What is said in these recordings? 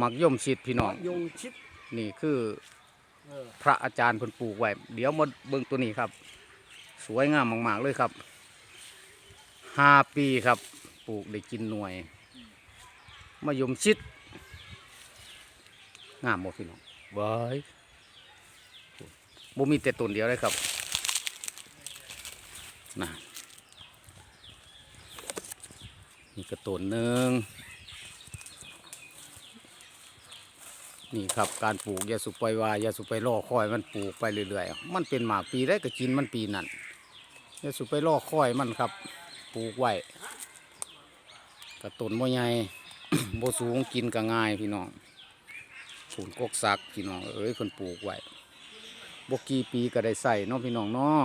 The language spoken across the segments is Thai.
มักย่อมชิดพี่น้อง ยงชิดนี่คือเออพระอาจารย์เพิ่นปลูกไว้ เดี๋ยวมาเบิ่งตัวนี้ครับ สวยงามมาก ๆ เลยครับห้าปีครับ ปลูกได้กินหน่วยมะยมชิด งามบ่พี่น้องเว้ยบ่มีแต่ต้นเดียวเลยครับน่ะนี่ก็ต้นหนึ่ง นี่ครับการปลูกยาสุไปวายยาสุไปล่อคอยมันปลูกไปเรื่อยๆ มันเป็นหมากปีได้ก็กินมันปีนั่นยาสุไปล่อคอยมันครับ ปลูกไว้กระต้นบ่ใหญ่บ่สูงกินก็ง่ายพี่น้องผูนกกสักพี่น้องเอ้ยเพิ่นปลูกไว้บกี่ปีก็ได้ใส่เนาะพี่น้องเนาะ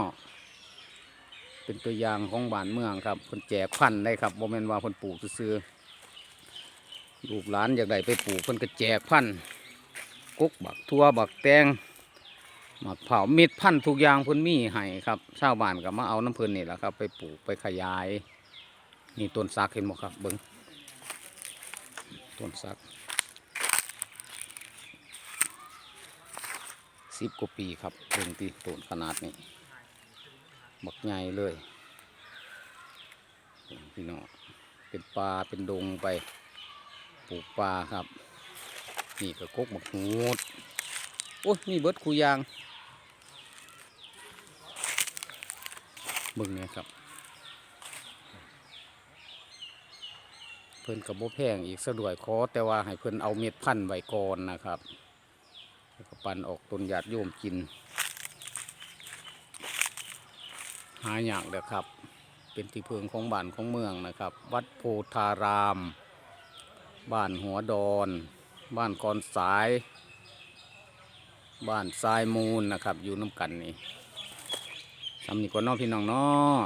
เป็นตัวอย่างของบ้านเมืองครับเพิ่นแจกพันธุ์ได้ครับบ่แม่นว่าเพิ่นปลูกซื่อลูกหลานอยากได้ไปปลูกเพิ่นก็แจกพันธุ์ กุกบักทั่วบักแตงหมักเผาม็ดพันทุกอย่างเพิ่นมีให้ครับชาวบ้านก็มาเอาน้ำเพิ่นนี่แหละครับ ไปปลูกไปขยาย นี่ต้นสักเห็นบ่ครับเบิ้งต้นสักสิบกว่าปีครับเบิ่งที่ต้นขนาดนี้บักใหญ่เลยพี่น้องเป็นป่าเป็นดงไปปลูกป่าครับ นี่ก็กกหมกหูดโอ้ยนี่เบิดคูยางเบิ่งเนี่ยครับ เพิ่นกับโบแพงอีกสะดวยคอแต่ว่าให้เพิ่นเอาเม็ดพันไว้ก่อนนะครับแล้วก็ปันออกต้นหยาดโยมกิน หาอย่างเด้อครับ เป็นที่เพิงของบ้านของเมืองนะครับ วัดโพธาราม บ้านหัวดอน บ้านกอนสาย บ้านทรายมูลนะครับ อยู่น้ำกันนี่ทำนี่ก็น้องพี่น้องเนาะ